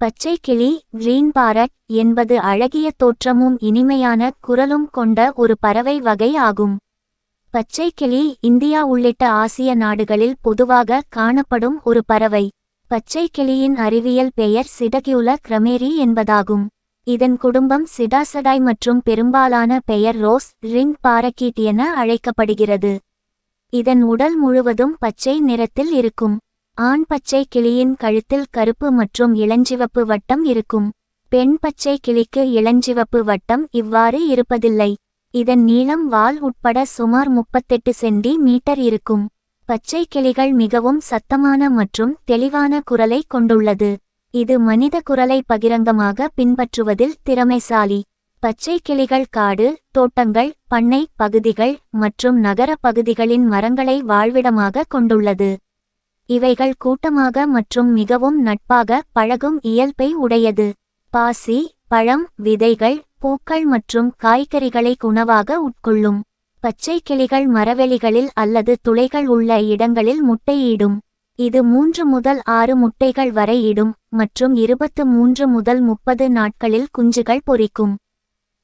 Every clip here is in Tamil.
பச்சை கிளி கிரீன் பாரட் என்பது அழகிய தோற்றமும் இனிமையான குரலும் கொண்ட ஒரு பறவை வகை ஆகும். பச்சை கிளி இந்தியா உள்ளிட்ட ஆசிய நாடுகளில் பொதுவாக காணப்படும் ஒரு பறவை. பச்சை கிளியின் அறிவியல் பெயர் சிடகியுல கிரமேரி என்பதாகும். இதன் குடும்பம் சிடாசடாய் மற்றும் பெரும்பாலான பெயர் ரோஸ் ரிங் பாரக்கீட் என அழைக்கப்படுகிறது. இதன் உடல் முழுவதும் பச்சை நிறத்தில் இருக்கும். ஆண் பச்சை கிளியின் கழுத்தில் கருப்பு மற்றும் இளஞ்சிவப்பு வட்டம் இருக்கும். பெண் பச்சை கிளிக்கு இளஞ்சிவப்பு வட்டம் இவ்வாறு இருப்பதில்லை. இதன் நீளம் வால் உட்பட சுமார் முப்பத்தெட்டு சென்டி மீட்டர் இருக்கும். பச்சை கிளிகள் மிகவும் சத்தமான மற்றும் தெளிவான குரலை கொண்டுள்ளது. இது மனித குரலை பகிரங்கமாக பின்பற்றுவதில் திறமைசாலி. பச்சை கிளிகள் காடு தோட்டங்கள் பண்ணை பகுதிகள் மற்றும் நகர பகுதிகளின் மரங்களை வாழ்விடமாக கொண்டுள்ளது. இவைகள் கூட்டமாக மற்றும் மிகவும் நட்பாக பழகும் இயல்பை உடையது. பாசி பழம் விதைகள் பூக்கள் மற்றும் காய்கறிகளை உணவாக உட்கொள்ளும். பச்சை கிளிகள் மரவெளிகளில் அல்லது துளைகள் உள்ள இடங்களில் முட்டையிடும். இது மூன்று முதல் ஆறு முட்டைகள் வரை இடும் மற்றும் இருபத்து மூன்று முதல் முப்பது நாட்களில் குஞ்சுகள் பொறிக்கும்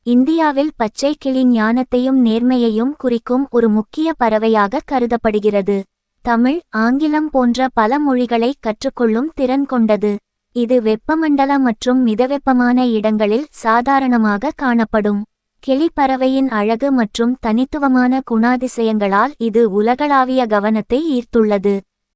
இந்தியாவில் பச்சை கிளி ஞானத்தையும் நேர்மையையும் குறிக்கும் ஒரு முக்கிய பறவையாக கருதப்படுகிறது. தமிழ் ஆங்கிலம் போன்ற பல மொழிகளை கற்றுக்கொள்ளும் திறன் கொண்டது. இது வெப்பமண்டல மற்றும் மிதவெப்பமான இடங்களில் சாதாரணமாக காணப்படும். கிளிப்பறவையின் அழகு மற்றும் தனித்துவமான குணாதிசயங்களால் இது உலகளாவிய கவனத்தை ஈர்த்துள்ளது.